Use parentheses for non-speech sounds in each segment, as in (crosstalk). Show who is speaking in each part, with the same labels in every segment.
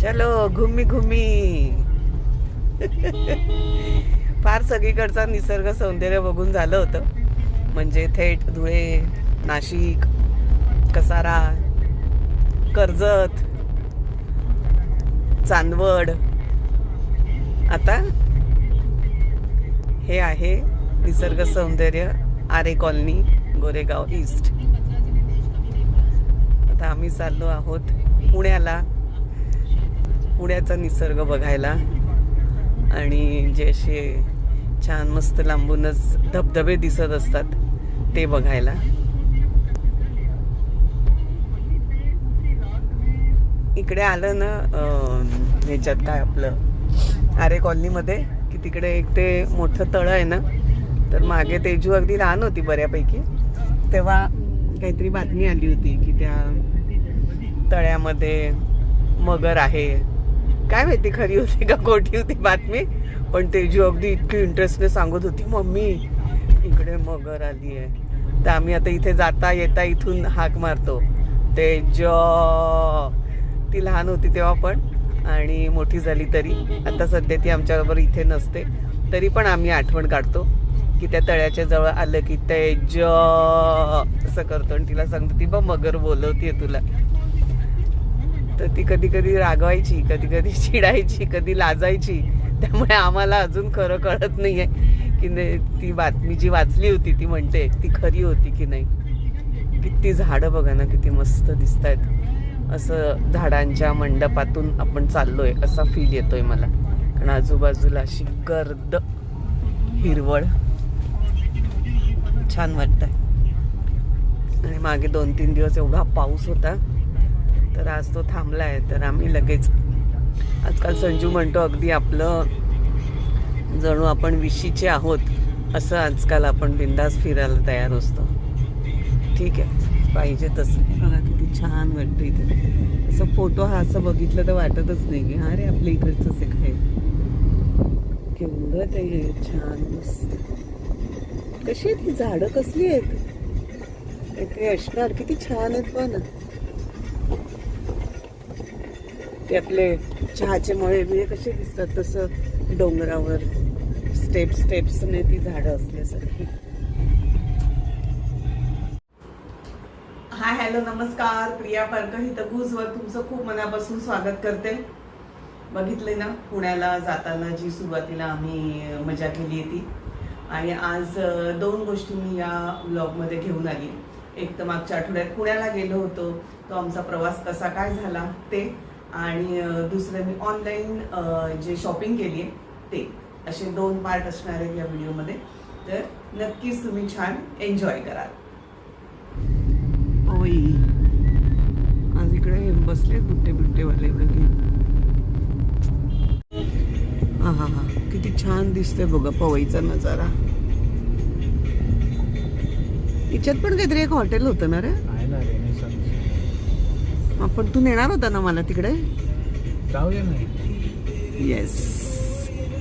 Speaker 1: चलो घुमी घुमी. (laughs) फार सगळीकडचा निसर्ग सौंदर्य बघून झालं होतं. म्हणजे थेट धुळे नाशिक कसारा कर्जत चांदवड. आता हे आहे निसर्ग सौंदर्य आरे कॉलनी गोरेगाव ईस्ट. आता आम्ही चाललो आहोत पुण्याला. पुण्याचा निसर्ग बघायला. आणि जे असे छान मस्त लांबूनच धबधबे दिसत असतात ते बघायला. इकडे आलं ना ह्याच्यात काय आपलं आरे कॉलनीमध्ये की तिकडे एक ते मोठं तळं आहे ना तर मागे तेजू अगदी लहान होती बऱ्यापैकी. तेव्हा काहीतरी बातमी आली होती की त्या तळ्यामध्ये मगर आहे. काय माहिती खरी होती का खोटी होती बातमी? पण तेजू अगदी इतकी इंटरेस्टने सांगत होती मम्मी इकडे मगर आली आहे. तर आम्ही आता इथे जाता येता इथून हाक मारतो. तेज ती लहान होती तेव्हा पण आणि मोठी झाली तरी. आता सध्या ती आमच्याबरोबर इथे नसते. तरी पण आम्ही आठवण काढतो की त्या तळ्याच्या जवळ आलं की तेज असं करतो. आणि तिला सांगतो ती बघ मगर बोलवते तुला. तर ती कधी कधी रागवायची कधी कधी चिडायची कधी लाजायची. त्यामुळे आम्हाला अजून खरं कळत नाही आहे की नाही ती बातमी जी वाचली होती ती म्हणते ती खरी होती की नाही. किती झाडं बघा ना किती मस्त दिसत आहेत असं झाडांच्या मंडपातून आपण चाललोय असा फील येतोय मला. कारण आजूबाजूला अशी गर्द हिरवळ. छान वाटतंय. आणि मागे दोन तीन दिवस एवढा पाऊस होता. तर आज तो थांबलाय तर आम्ही लगेच आजकाल संजू म्हणतो अगदी आपलं जणू आपण विशीचे आहोत असं आजकाल आपण बिंदास फिरायला तयार असतो. ठीक आहे पाहिजे तसं. बघा किती छान वाटतं इथे. असं फोटो हा असं बघितलं तर वाटतच नाही की हा रे आपल्या इकडचंच आहे काय? केवढं ते छान मस्त. कशी आहेत ही झाडं? कसली आहेत? ते असणार किती छान आहेत पण. ते आपले चहाचे मळे बिळे म्हणजे कसे दिसतात तसं डोंगरावर स्टेप स्टेप्सने ती झाडं असल्यासारखी. हाय हॅलो नमस्कार. प्रिया पारकर इथं गुजवर तुमचं खूप मनापासून स्वागत करते. बघितले ना पुण्याला जाताना जी सुरुवातीला आम्ही मजा केली ती आणि आज दोन गोष्टी मी या ब्लॉगमध्ये घेऊन आली. एक तर मागच्या आठवड्यात पुण्याला गेलो होतो. तो आमचा प्रवास कसा काय झाला ते. आणि दुसरं मी ऑनलाईन जे शॉपिंग केली आहे ते. असे दोन पार्ट असणार आहेत या व्हिडिओमध्ये तर नक्कीच तुम्ही छान एन्जॉय कराल. ओई. आज इकडे बसले बुट्टे बुट्टेवाले एवढे हा हा हा. किती छान दिसतंय बघा पवईचा नजारा. तिच्यात पण काहीतरी एक हॉटेल होतं ना रे? आपण तू नेणार होता ना मला तिकडे?
Speaker 2: जाऊया
Speaker 1: येस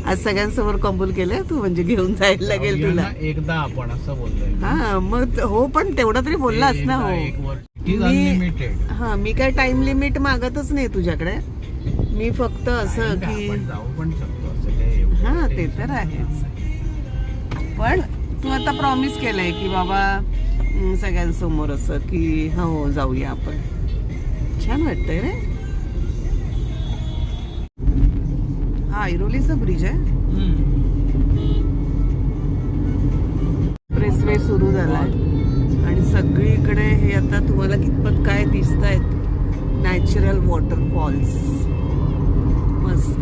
Speaker 1: आज सगळ्यांसमोर कबूल केलं तू म्हणजे घेऊन जायला लागेल तुला.
Speaker 2: एकदा आपण असं बोललोय
Speaker 1: हा मग हो पण तेवढा तरी बोललास ना हो. मी- हा मी काय टाइम लिमिट मागतच नाही तुझ्याकडे. मी फक्त असं की
Speaker 2: पण
Speaker 1: हा ते तर. आहेच. पण तू आता प्रॉमिस केलंय की बाबा सगळ्यांसमोर असं की हो जाऊया आपण. छान वाटतंय रे. हा ऐरोलीचा ब्रिज आहे.
Speaker 2: हम्म.
Speaker 1: एक्सप्रेसवे सुरू झालाय. आणि सगळीकडे हे आता तुम्हाला कितपत काय दिसत आहेत नॅचरल वॉटरफॉल्स मस्त.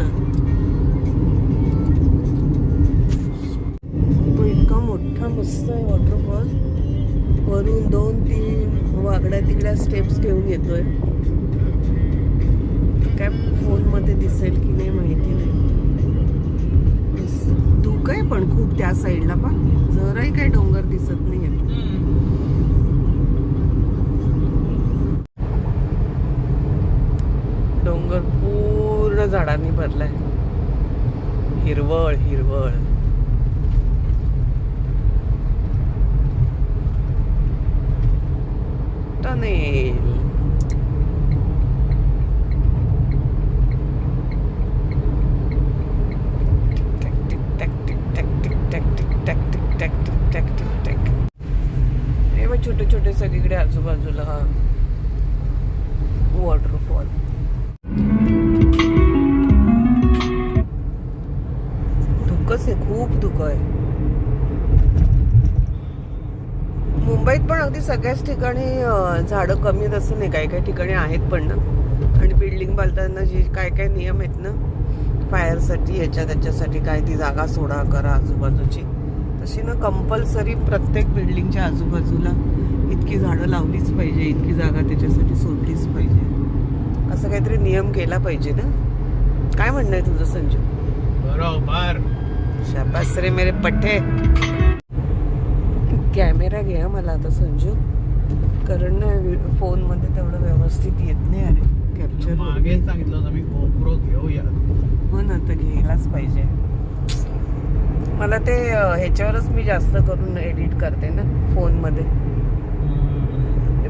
Speaker 1: तो इतका मोठा मस्त आहे वॉटरफॉल वरून दोन तीन वागड्या तिकड्या स्टेप्स घेऊन येतोय. पण खूप त्या साईडला पण जराही काही डोंगर दिसत नाहीये. डोंगर पूर्ण झाडांनी भरलाय. हिरवळ हिरवळ. टनेल. बाजूला आजूबाजूला हा वॉटरफॉल धुकच आहे खूप धुकं आहे. मुंबईत पण अगदी सगळ्याच ठिकाणी झाडं कमी असं नाही काही काही ठिकाणी आहेत पण ना. आणि बिल्डिंग बांधताना जे काय काय नियम आहेत ना फायरसाठी याच्या त्याच्यासाठी काय ती जागा सोडा करा आजूबाजूची. तशी ना कंपल्सरी प्रत्येक बिल्डिंगच्या आजूबाजूला इतकी झाडं लावलीच पाहिजे इतकी जागा त्याच्यासाठी सोडलीच पाहिजे. असं काहीतरी नियम केला पाहिजे ना? काय म्हणणं आहे तुझं संजू?
Speaker 2: बरोबर.
Speaker 1: शाबास रे मेरे पठ्ठे कॅमेरा घे हा मला आता संजू. कारण ना फोनमध्ये तेवढं व्यवस्थित येत नाही अरे कॅप्चर
Speaker 2: मागे सांगितलं होतं मी गोप्रो घेऊया.
Speaker 1: हो तर घ्यायलाच पाहिजे. मला ते ह्याच्यावरच मी जास्त करून एडिट करते ना फोनमध्ये.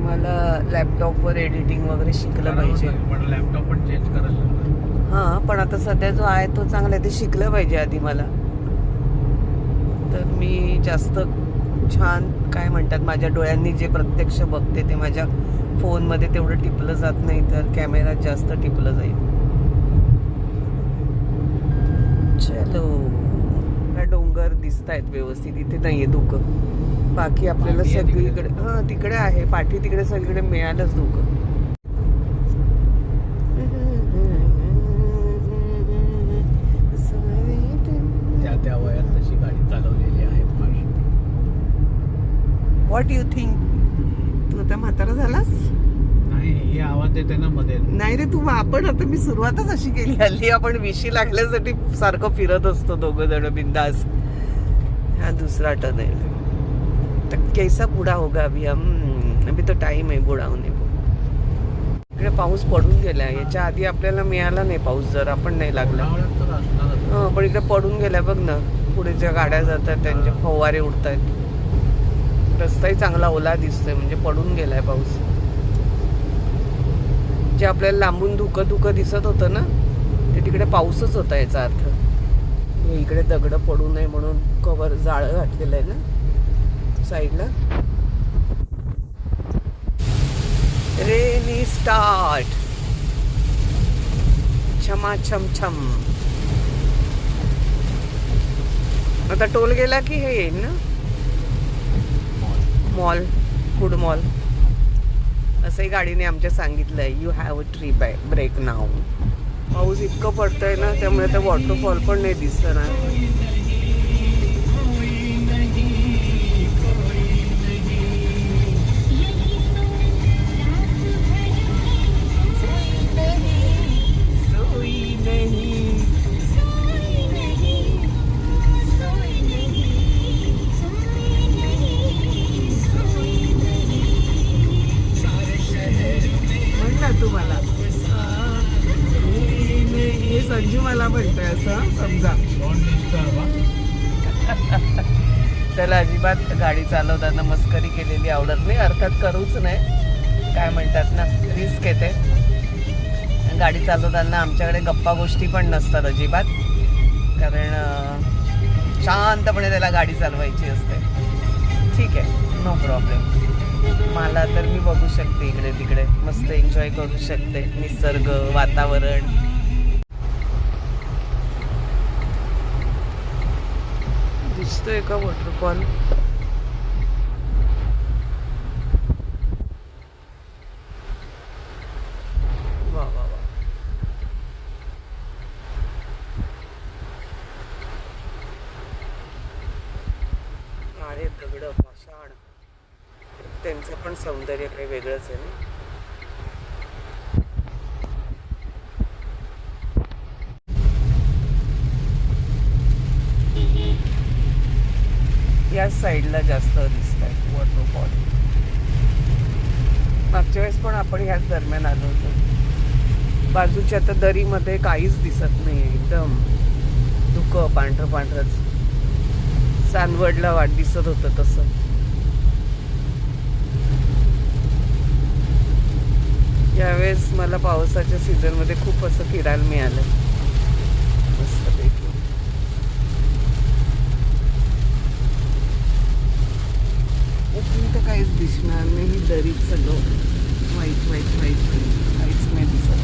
Speaker 1: मला लॅपटॉपवर एडिटिंग वगैरे शिकलं पाहिजे.
Speaker 2: पण लॅपटॉप पण चेंज करायला.
Speaker 1: हा पण आता सध्या जो आहे तो चांगला आहे ते शिकलं पाहिजे आधी मला. तर मी जास्त छान काय म्हणतात माझ्या डोळ्यांनी जे प्रत्यक्ष बघते ते माझ्या फोनमध्ये तेवढं टिपलं जात नाही तर कॅमेरात जास्त टिपलं जाईल. चलो. डोंगर दिसत आहेत व्यवस्थित इथे नाहीये धुकं. बाकी आपल्याला
Speaker 2: आहे.
Speaker 1: सगळीकडे हा तिकडे आहे. पाठी तिकडे सगळीकडे मिळालंच धुकं.
Speaker 2: त्या वयात तशी गाडी चालवलेली आहे.
Speaker 1: व्हॉट यू थिंक तू आता म्हातारा झालास?
Speaker 2: नाही हे आवाज देते ना मध्ये.
Speaker 1: नाही रे तू आपण आता मी सुरुवातच अशी केली हल्ली. आपण विशी लागल्यासाठी सारखं फिरत असतो दोघं जण बिंदास. हाँ दुसरा टर्न है तर कैसा बूढ़ा होगा अभी हम अभी तो टाइम आहे बुडा होणे को. इकडे पाऊस पडून गेलाय. याच्या आधी आपल्याला मिळाला नाही पाऊस जर आपण नाही लागला. हा पण इकडे पडून गेलाय बघ ना. पुढे ज्या गाड्या जातात त्यांचे फवारे उडतायत. रस्ताही चांगला ओला दिसतोय म्हणजे पडून गेलाय पाऊस. जे आपल्याला लांबून धुकं धुकं दिसत होतं ना ते तिकडे पाऊसच होता याचा अर्थ. इकडे दगड पडू नये म्हणून. कवर जाळं घातलेलं आहे ना साईडला. रेनी स्टार्ट छमा छम. छम आता टोल गेला की हे येईल ना? मॉल फूड मॉल असंही गाडीने आमच्या सांगितलंय you have a tree by break नाव पाऊस इतकं पडतंय ना त्यामुळे आता वॉटरफॉल पण नाही दिसत ना म्हण ना तू मला हे संजू मला म्हणतोय असं समजा. त्याला अजिबात गाडी चालवताना मस्करी केलेली आवडत नाही. अर्थात करूच नाही. काय म्हणतात ना रिस्क येते गाडी चालवताना आमच्याकडे गप्पा गोष्टी पण नसतात अजिबात. कारण शांतपणे त्याला गाडी चालवायची असते. ठीक आहे नो प्रॉब्लेम मला तर मी बघू शकते इकडे तिकडे. मस्त एन्जॉय करू शकते निसर्ग वातावरण. दिसतोय का वॉटरफॉल वा वा वा अरे दगड पाषाण त्यांचं पण सौंदर्य काही वेगळंच आहे ना. या साईडला जास्त दिसत आहे वॉटरफॉल मागच्या वेळेस पण आपण ह्याच दरम्यान आलो होतो. बाजूच्या तर दरीमध्ये काहीच दिसत नाही एकदम धुकं पांढरं पांढरंच चांदवडला वाट दिसत होतं तसं. यावेळेस मला पावसाच्या सीझनमध्ये खूप असं फिरायला मिळालं. मस्तपैकी उठून तर काहीच दिसणार नाही दरीत सगळं वाईट वाईट वाईट वाईट काहीच नाही दिसत.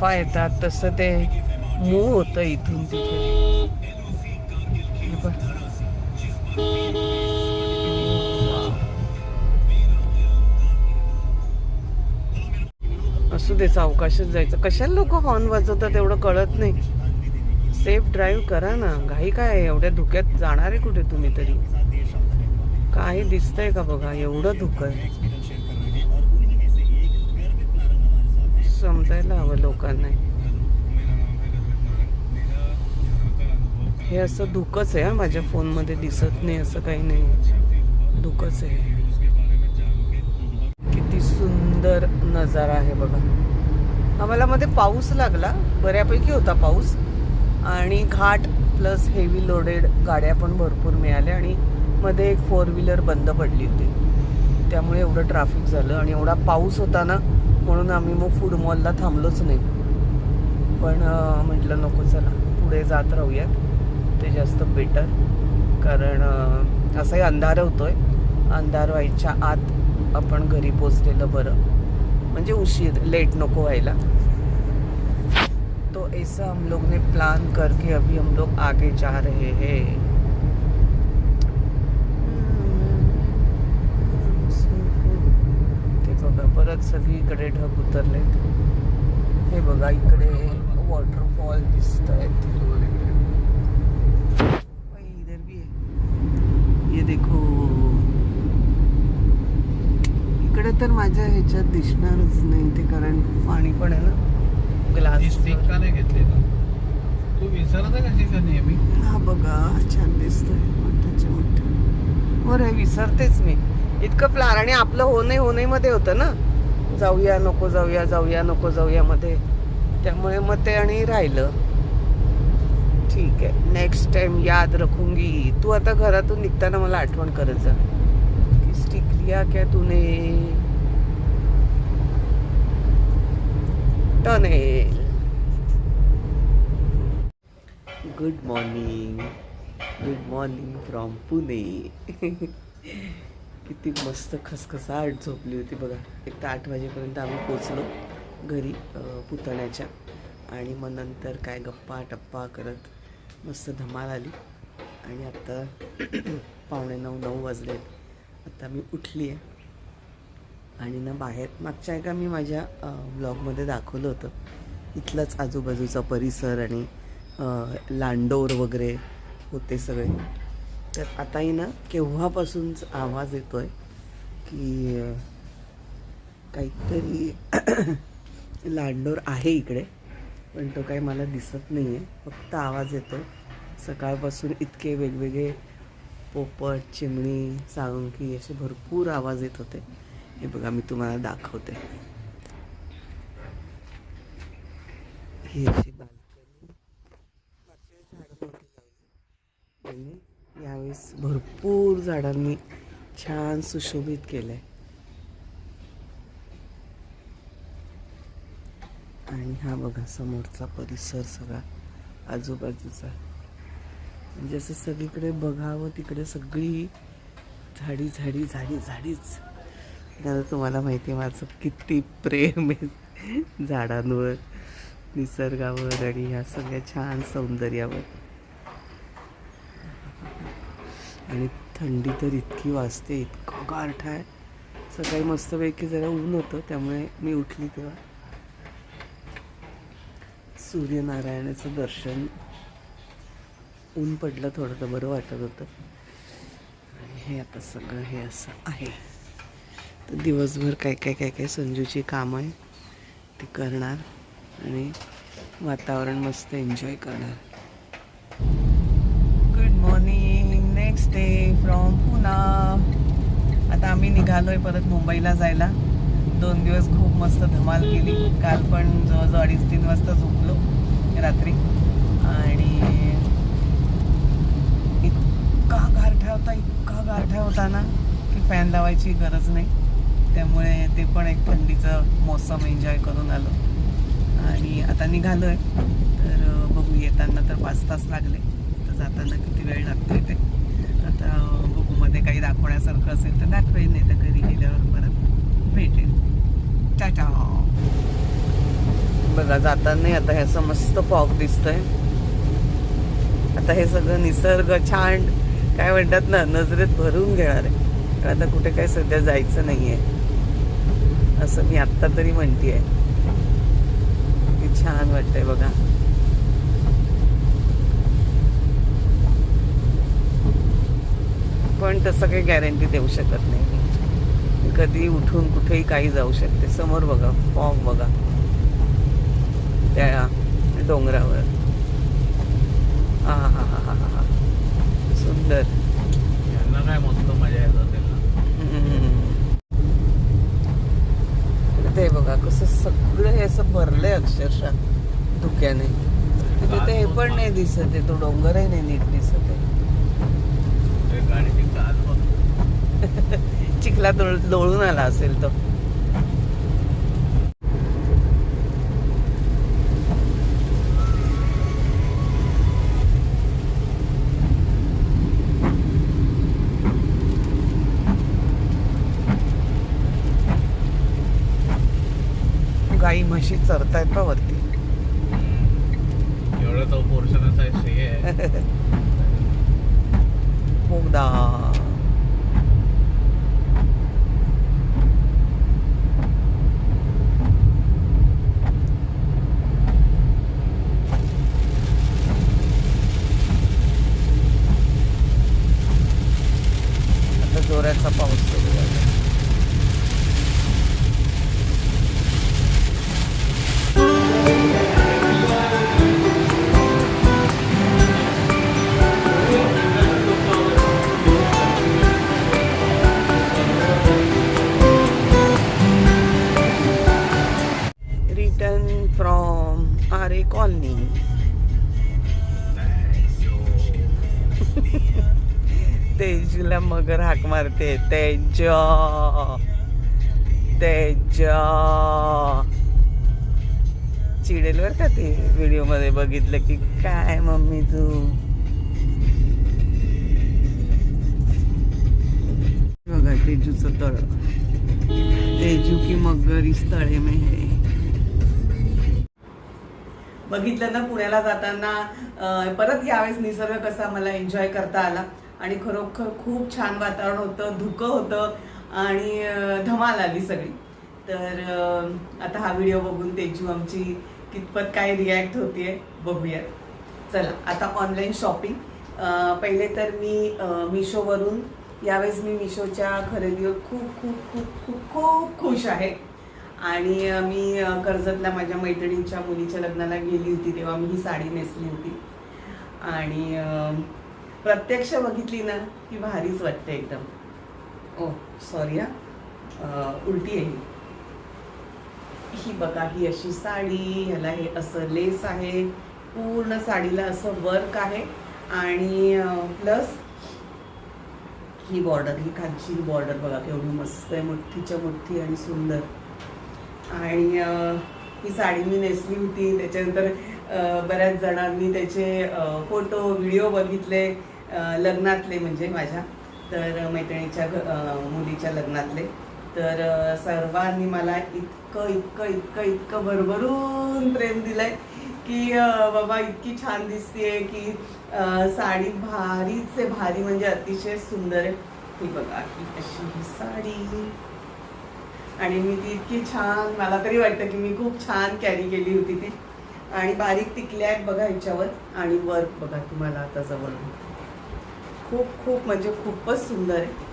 Speaker 1: वाफा येतात तसं ते मूळ होतं इथून तिथे. असू दे सावकाशच जायचं. कशाला लोक हॉर्न वाजवतात एवढं कळत नाही. सेफ ड्राईव्ह करा ना. घाई काय आहे? एवढ्या धुक्यात जाणार आहे कुठे तुम्ही तरी? काही दिसतंय का बघा? एवढं धुकं आहे. समजायला हवं लोकांना. हे असं धुकंच आहे माझ्या फोनमध्ये दिसत नाही असं काही नाही. धुकंच आहे. किती सुंदर नजारा आहे बघा. आम्हाला मध्ये पाऊस लागला बऱ्यापैकी होता पाऊस. आणि घाट प्लस हेवी लोडेड गाड्या पण भरपूर मिळाल्या आणि मध्ये एक फोर व्हीलर बंद पडली होती. त्यामुळे एवढं ट्रॅफिक झालं आणि एवढा पाऊस होता ना म्हणून आम्ही मग फूड मॉलला थांबलोच नाही. पण म्हटलं नको चला पुढे जात राहूयात. ते जास्त बेटर कारण असाही अंधार होतो आहे अंधार व्हायच्या आत आपण घरी पोचलेलं बरं. म्हणजे उशीर लेट नको व्हायला. तो ऐसा हम लोग ने प्लान करके अभी हम लोग आगे जा रहे हैं. परत सगळीकडे ढग उतरलेत. हे बघा इकडे वॉटरफॉल दिसत आहेत इधर भी है. ये देखो. इकडे तर माझ्या ह्याच्यात दिसणारच नाही ते कारण पाणी पण आहे ना. ग्लास
Speaker 2: स्टिक का नाही घेतली तू? तू विसरत कशी का नेहमी?
Speaker 1: हा बघा छान दिसतोय. मोठ्याच्या मोठं. बरं विसरतेच मी. इतकं प्लान आणि आपलं हो नाही हो नाही मध्ये होतं ना. जाऊया नको जाऊया जाऊया नको जाऊया मध्ये. त्यामुळे मग ते आणि राहिलं. ठीक आहे. नेक्स्ट टाइम याद रखूंगी तू आता घरातून निघताना मला आठवण करत जा. की स्टिक क्या तूने? Tunnel. Good morning good morning from Pune किती मस्त खसखसाट झोपली होती बघा. एक तर आठ वाजेपर्यंत आम्ही पोचलो घरी पुतण्याच्या. आणि मग नंतर काय गप्पा टप्पा करत मस्त धमाल आली. आणि आत्ता (clears throat) पावणे नऊ नऊ वाजले आता मी उठली आहे आणि ना बाहेर मागच्या एका मी माझ्या ब्लॉगमध्ये दाखवलं होतं. इथलंच आजूबाजूचा परिसर आणि लांडोर वगैरे होते सगळे. तर आताही ना केव्हापासूनच आवाज येतोय की काहीतरी (clears throat) लांडोर आहे इकडे पण तो काही मला दिसत नाही आहे फक्त आवाज येतो सकाळपासून इतके वेगवेगळे पोपट चिमणी साळुंकी असे भरपूर आवाज येत होते. हे बघा मी तुम्हाला दाखवते. ही अशी बाल्कनी झाडं लावली यावेळेस भरपूर झाडांनी छान सुशोभित केलंय. आणि हा बघा समोरचा परिसर सगळा आजूबाजूचा. म्हणजे असं सगळीकडे बघावं तिकडे सगळी झाडी झाडी झाडी झाडीच. दादा तुम्हाला माहिती आहे माझं किती प्रेम आहे झाडांवर निसर्गावर आणि ह्या सगळ्या छान सौंदर्यावर. आणि थंडी तर इतकी वाजते इतकं गारठ आहे. सकाळी मस्तपैकी जरा ऊन होतं त्यामुळे मी उठली तेव्हा. सूर्यनारायणाचं दर्शन. ऊन पडलं थोडं तर बरं वाटत होतं. आणि हे आता सगळं हे असं आहे. तर दिवसभर काय काय काय काय संजूची कामं आहे ती करणार आणि वातावरण मस्त एन्जॉय करणार. Good morning next from Poona आता आम्ही निघालो आहे परत मुंबईला जायला. दोन दिवस खूप मस्त धमाल केली. काल पण जवळजवळ अडीच तीन वाजता झोपलो रात्री. आणि इतका गारठा होता इतका गारठा होता ना की फॅन लावायची गरज नाही. त्यामुळे ते पण एक थंडीचं मोसम एन्जॉय करून आलो. आणि आता निघालो आहे तर बघू येताना तर पाच तास लागले. तर जाताना किती वेळ लागतोय ते? आता अं, काही दाखवण्यासारखं असेल तर दाखवेन नाही तर घरी गेल्यावर परत भेटेल. टाटा बघा जाताना आता ह्याचं मस्त फॉग दिसतंय. आता हे सगळं निसर्ग छान काय म्हणतात ना नजरेत भरून घेणार आहे. कारण आता कुठे काय सध्या जायचं नाहीये. असं मी आत्ता तरी म्हणतीये. किती छान वाटतंय बघा. पण तसं काही गॅरंटी देऊ शकत नाही. कधी उठून कुठेही काही जाऊ शकते. समोर बघा फॉग बघा. त्या डोंगरावर. हा हा हा हा हा हा. सुंदर.
Speaker 2: यांना काय मस्त मजा.
Speaker 1: ते बघा कसं सगळं हे असं भरलंय अक्षरशः धुक्याने. तिथे ते हे पण नाही दिसत आहे तो डोंगरही नाही नीट दिसत आहे
Speaker 2: ते गाडीची काच बघ (laughs)
Speaker 1: चिखला लोळून आला असेल तो. गाई म्हशी चरतायत का वरती.
Speaker 2: एवढं तो पोर्शनच आहे (laughs) श्री आहे.
Speaker 1: ते मारते तेज. तेज. चिडेल बर का ते व्हिडिओमध्ये बघितलं की काय मम्मी तू? बघा तेजूचं तळ. तेजू की मगरी स्थळे तळे बघितलं ना पुण्याला जाताना परत यावेळेस निसर्ग कसा मला एन्जॉय करता आला. आणि खरोखर खूप छान वातावरण होतं धुकं होतं आणि धमाल आली सगळी. तर आता हा व्हिडिओ बघून तेजू आमची कितपत काय रिॲक्ट होतीये बघूया चला आता ऑनलाईन शॉपिंग पहिले तर मी मिशोवरून यावेळेस मी मिशोच्या खरेदीवर खूप खूप खूप खूप खूप खुश आहे. आणि मी कर्जतला माझ्या मैत्रिणींच्या मुलीच्या लग्नाला गेली होती तेव्हा मी ही साडी नेसली होती. आणि प्रत्यक्ष बघितली ना की भारीच वाटते एकदम. ओ सॉरी हा. उलटी आहे ही. बघा ही अशी साडी ह्याला हे असं लेस आहे. पूर्ण साडीला असं वर्क आहे. आणि प्लस ही बॉर्डर ही खालची बॉर्डर बघा केवढी मस्त आहे मुठ्ठीच्या मुठ्ठी आणि सुंदर. आणि ही साडी मी नेसली होती. त्याच्यानंतर बऱ्याच जणांनी त्याचे फोटो व्हिडिओ बघितले लग्नातले म्हणजे माझ्या तर मैत्रिणीच्या मुलीच्या लग्नातले. तर सर्वांनी मला इतकं इतकं इतकं इतकं भरभरून प्रेम दिलंय की बाबा इतकी छान दिसतेय की साडी भारीच आहे भारी म्हणजे अतिशय सुंदर आहे. ही बघा अशी ही साडी. आणि मी ती इतकी छान मला तरी वाटतं की मी खूप छान कॅरी केली होती ती. आणि बारीक टिकल्या आहेत बघा ह्याच्यावर आणि वर्क बघा तुम्हाला आता जवळ. खूप खूप म्हणजे खूपच सुंदर आहे.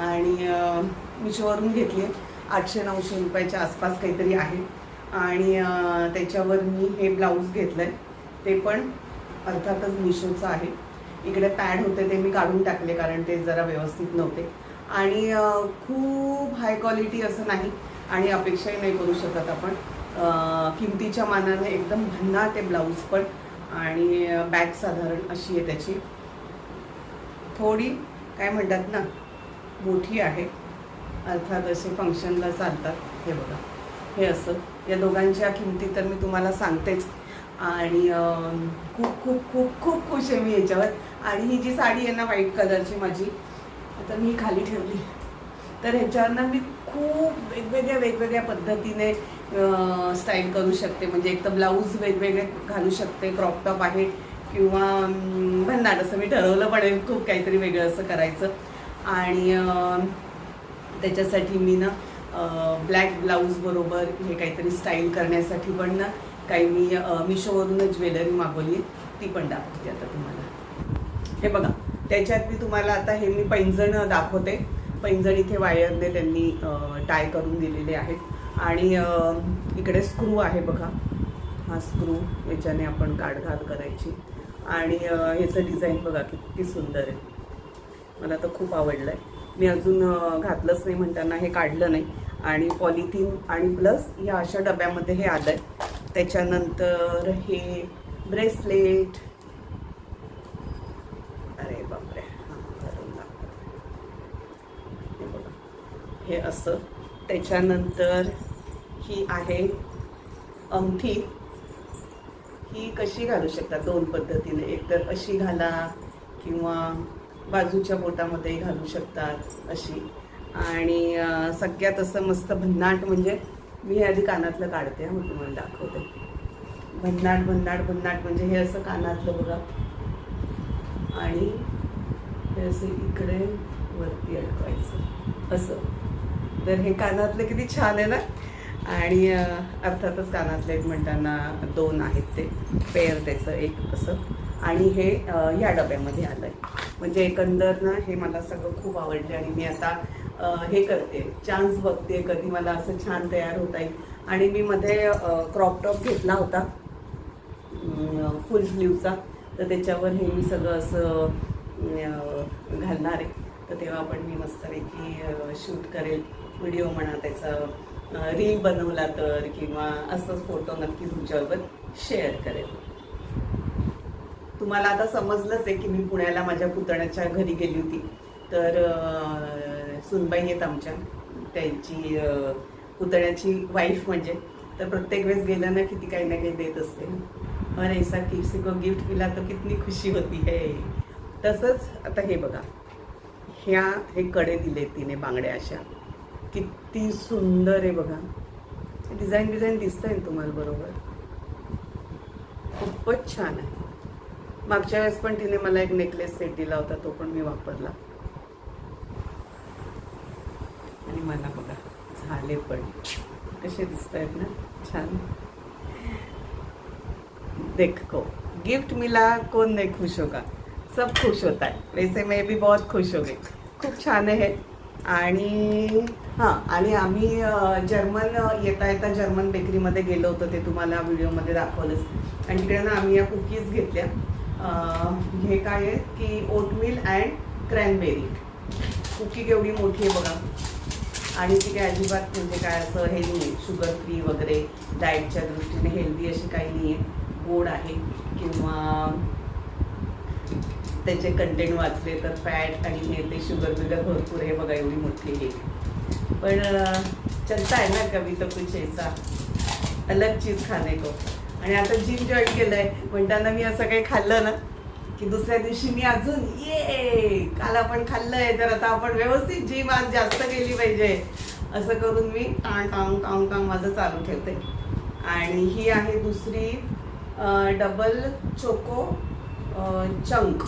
Speaker 1: आणि मिशोवरून घेतली आहे. आठशे नऊशे रुपयाच्या आसपास काहीतरी आहे. आणि त्याच्यावर मी हे ब्लाऊज घेतलं आहे ते पण अर्थातच मिशोचं आहे. इकडे पॅड होते ते मी काढून टाकले कारण ते जरा व्यवस्थित नव्हते. आणि खूप हाय क्वालिटी असं नाही. आणि अपेक्षाही नाही करू शकत आपण. किमतीच्या मानाने एकदम भन्नाट आहे ब्लाऊज पण आणि बॅग साधारण अशी आहे त्याची. थोडी काय म्हणतात ना मोठी आहे. अर्थात असे फंक्शनला चालतात हे बघा. हे असं. या दोघांच्या किमती तर मी तुम्हाला सांगतेच. आणि खूप खूप खूप खूप खुश आहे मी याच्यावर. आणि ही जी साडी आहे ना व्हाईट कलरची माझी तर मी खाली ठेवली. तर ह्याच्यावरनं मी खूप वेगवेगळ्या वेगवेगळ्या पद्धतीने स्टाईल करू शकते. म्हणजे एक तर ब्लाऊज वेगवेगळे घालू शकते क्रॉप टॉप आहे किंवा भन्नाट असं मी ठरवलं पण खूप काहीतरी वेगळं असं करायचं. आणि त्याच्यासाठी मी ना ब्लॅक ब्लाऊज बरोबर हे काहीतरी स्टाईल करण्यासाठी पण ना काही मी मिशोवरूनच ज्वेलरी मागवली. ती पण दाखवते आता तुम्हाला. हे बघा त्याच्यात मी तुम्हाला आता हे मी पैंजण दाखवते. पैंजण इथे वायरने त्यांनी टाय करून दिलेले आहेत. आणि इकडे स्क्रू आहे बघा. हा स्क्रू याच्याने आपण काढघाल करायची. आणि ह्याचं डिझाईन बघा किती सुंदर आहे. मला तर खूप आवडलं आहे मी अजून घातलंच नाही म्हणताना हे काढलं नाही. आणि पॉलिथिन आणि प्लस या अशा डब्यामध्ये हे आलं आहे त्याच्यानंतर हे ब्रेसलेट अरे बापरे. हां हे बघा. हे असं. त्याच्यानंतर ही आहे अंगठी. ही कशी घालू शकता दोन पद्धतीने? एकतर अशी घाला किंवा बाजूच्या बोटामध्ये घालू शकतात अशी. आणि सगळ्यात असं मस्त भन्नाट म्हणजे मी हे आधी कानातलं काढते मग तुम्हाला दाखवते. भन्नाट भन्नाट भन्नाट म्हणजे हे असं कानातलं बघा. आणि हे असं इकडे वरती अडकवायचं. असं. तर हे कानातलं किती छान आहे ना? आणि अर्थातच कानातले एक म्हणताना दोन आहेत ते. पेअर त्याचं एक असं. आणि हे या ह्या डब्यामध्ये आलं आहे म्हणजे एकंदर ना हे मला सगळं खूप आवडते आणि मी आता हे करते. चान्स बघते कधी मला असं छान तयार होता येईल आणि मी मध्ये क्रॉप टॉप घेतला होता. फुल स्लीवचा तर त्याच्यावर हे मी सगळं असं घालणार आहे. तर तेव्हा पण मी मस्तपैकी शूट करेल. व्हिडिओ म्हणा त्याचा रील बनवला तर किंवा असंच फोटो नक्की तुमच्याबरोबर शेअर करेल. तुम्हाला आता समजलंच आहे की मी पुण्याला माझ्या पुतण्याच्या घरी गेली होती. तर सुनबाई आहेत आमच्या. त्यांची पुतण्याची वाईफ म्हणजे. तर प्रत्येक वेळेस गेलं ना किती काही ना काही देत असते. और ऐसा किसी को गिफ्ट मिला तर कितनी खुशी होती है. तसंच आता हे बघा. ह्या हे कडे दिले तिने बांगड्या अशा. किती सुंदर आहे बघा. डिझाईन डिझाईन दिसतंय ना तुम्हाला बरोबर. खूपच छान आहे. मागच्या वेळेस पण तिने मला एक नेकलेस सेट दिला होता तो पण मी वापरला. आणि मला बघा झाले पण. कसे दिसत आहेत ना? छान. देखो गिफ्ट मिला कोण नाही खुश होगा. सब खुश होता है वैसे मैं भी बहुत खुश हो गई खूप छान आहे आणि हां आणि आम्ही जर्मन येता येता जर्मन बेकरीमध्ये गेलो होतो ते तुम्हाला व्हिडिओमध्ये दाखवलंच. आणि तिकडे ना आम्ही या कुकीज घेतल्या. हे काय आहे की ओटमिल अँड क्रॅनबेरी. कुकी केवढी मोठी आहे बघा. आणि ती काय अजिबात म्हणजे काय असं हे नाही आहे शुगर फ्री वगैरे डाएटच्या दृष्टीने हेल्दी अशी काही नाही आहे. गोड आहे. किंवा त्याचे कंटेंट वाचले तर फॅट आणि हे ते शुगर बिगर भरपूर आहे बघा एवढी मोठी हे पण चलता आहे ना कभी तो कुछ ऐसा. अलग चीज खाने को. आणि आता जिम जॉईन केलंय. म्हणताना मी असं काही खाल्लं ना की दुसऱ्या दिवशी मी अजून ये काल आपण खाल्लंय तर आता आपण व्यवस्थित जिम आज जास्त केली पाहिजे. असं करून मी टांग टांग टांग टांग माझं चालू ठेवते. आणि ही आहे दुसरी डबल चोको चंक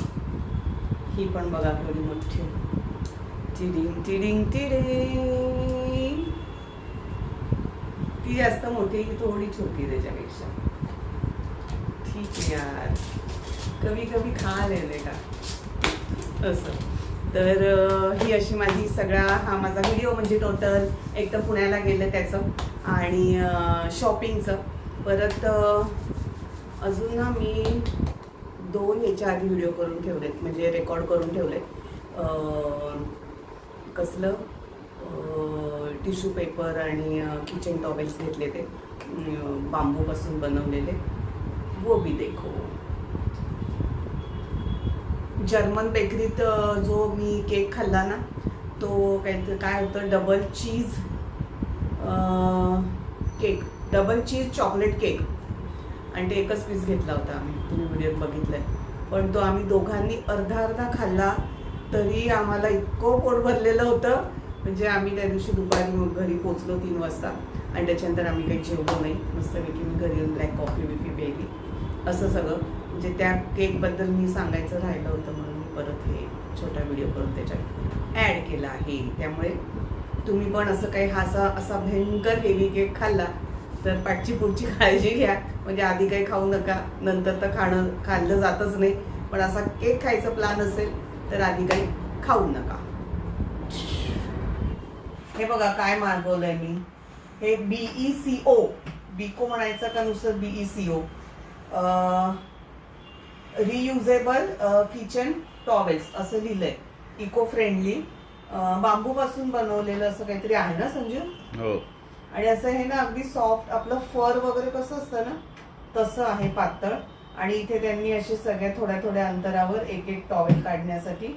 Speaker 1: ही पण बघा थोडी मोठी. टिडिंग टिडिंग टिडिंग ती जास्त मोठी की थोडी छोटी त्याच्यापेक्षा. ठीक आहे यार. कमी कमी खा लेने का? असं. तर ही अशी माझी सगळा हा माझा व्हिडिओ म्हणजे टोटल एक तर पुण्याला गेलं त्याचं आणि शॉपिंगचं परत अजून ना मी दोन याच्या आधी व्हिडिओ करून ठेवलेत म्हणजे रेकॉर्ड करून ठेवलेत. कसलं टिश्यू पेपर आणि किचन टॉवेल्स घेतले ते बांबूपासून बनवलेले वो भी देखो. जर्मन बेकरीत जो मी केक खाल्ला ना तो काय काय होतं double cheese cake double cheese chocolate cake. आणि ते एकच पीस घेतला होता आम्ही तुम्ही व्हिडिओत बघितलाय. पण तो आम्ही दोघांनी अर्धा अर्धा खाल्ला. तरी आम्हाला इतकं पोट भरलेलं होतं. म्हणजे आम्ही त्या दिवशी दुपारी मग घरी पोचलो तीन वाजता. आणि त्याच्यानंतर आम्ही काही जेवलो नाही. मस्तपैकी मी घरी येऊन ब्लॅक कॉफी बिफी प्यायली. असं सगळं. म्हणजे त्या केकबद्दल मी सांगायचं राहिलं होतं म्हणून मी परत हे छोटा व्हिडिओ करून त्याच्यात ॲड केला आहे. त्यामुळे तुम्ही पण असं काही हा असा असा भयंकर हेवी केक खाल्ला तर पाठची पुढची काळजी घ्या. म्हणजे आधी काही खाऊ नका. नंतर तर खाणं खाल्लं जातच नाही. पण असा केक खायचा प्लॅन असेल तर आधी काही खाऊ नका. हे बघा काय मागवलंय मी. हे बीई सी ओ बिको म्हणायचं का नुसतं BE C O reusable kitchen towels असं लिहिलंय. इको फ्रेंडली बांबू पासून बनवलेलं असं काहीतरी आहे ना संजू?
Speaker 2: हो.
Speaker 1: आणि असं हे ना अगदी सॉफ्ट आपलं फर वगैरे कसं असतं ना? तसं आहे पातळ. आणि इथे त्यांनी असे सगळ्या थोड्या थोड्या अंतरावर एक एक टॉवेल काढण्यासाठी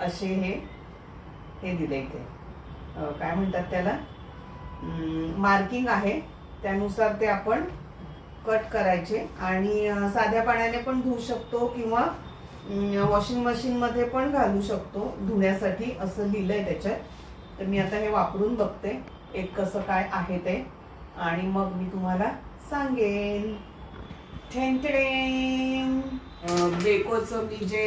Speaker 1: असे हे हे दिले इथे. काय म्हणतात त्याला? मार्किंग आहे. त्यानुसार ते आपण कट करायचे. आणि साध्या पाण्याने पण धुवू शकतो किंवा वॉशिंग मशीनमध्ये पण घालू शकतो धुण्यासाठी असं लिहिलंय त्याच्यात. तर मी आता हे वापरून बघते एक कसं काय आहे ते. आणि मग मी तुम्हाला सांगेन. बेकोचं मी जे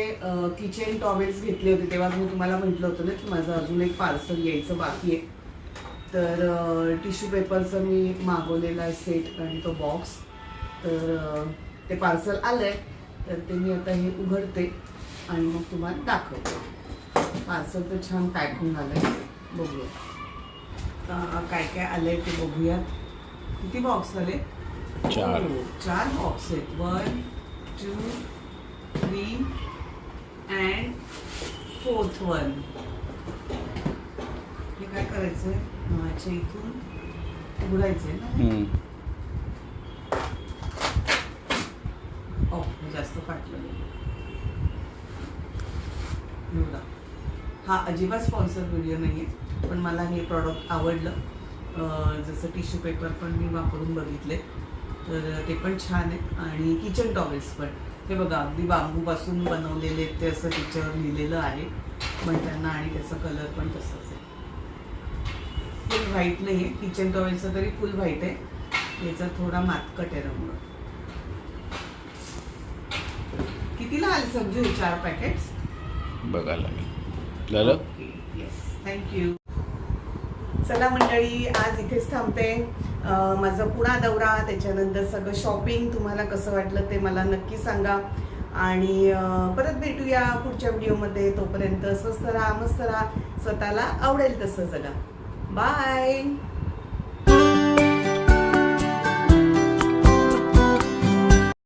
Speaker 1: किचन टॉवेल्स घेतले होते तेव्हा मी तुम्हाला म्हटलं होतं ना की माझं अजून एक पार्सल यायचं बाकी आहे. तर टिश्यू पेपरचं मी मागवलेला आहे सेट आणि तो बॉक्स तर ते पार्सल आलंय. तर ते मी आता हे उघडते आणि मग तुम्हाला दाखवते. पार्सल तर छान पॅक होऊन आलंय. बघूया. काय काय काय आलंय ते बघूयात. किती बॉक्स आले
Speaker 2: चार.
Speaker 1: हो, चार बॉक्स आहेत one two three and fourth one हे काय करायचंय? अच्छा इथून उघडायचंय ना. ओ हे जास्त फाटलं हा अजिबात स्पॉन्सर व्हिडिओ नाही आहे पण मला हे प्रॉडक्ट आवडलं. जसं टिश्यू पेपर पण मी वापरून बघितले तर ते पण छान आहे आणि किचन टॉवेल्स पण. हे बघा अगदी बांबूपासून बनवलेले ते असं त्याच्यावर लिहिलेलं आहे. म्हणताना आणि त्याचा कलर पण तसाच आहे. फुल व्हाईट नाही आहे. किचन टॉवेलचा तरी फुल व्हाईट आहे. याचा थोडा मातकट आहे रंग. कितीला आले समजू? चार पॅकेट्स
Speaker 2: बघायला लागेल. झालं?
Speaker 1: येस थँक्यू चला मंडळी आज इथेच थांबते. माझा पुणा दौरा त्याच्यानंतर सगळं शॉपिंग तुम्हाला कसं वाटलं ते मला नक्की सांगा. आणि परत भेटूया पुढच्या व्हिडिओमध्ये. तोपर्यंत स्वस्त राहा मस्त राहा. स्वतःला आवडेल तसं जगा. बाय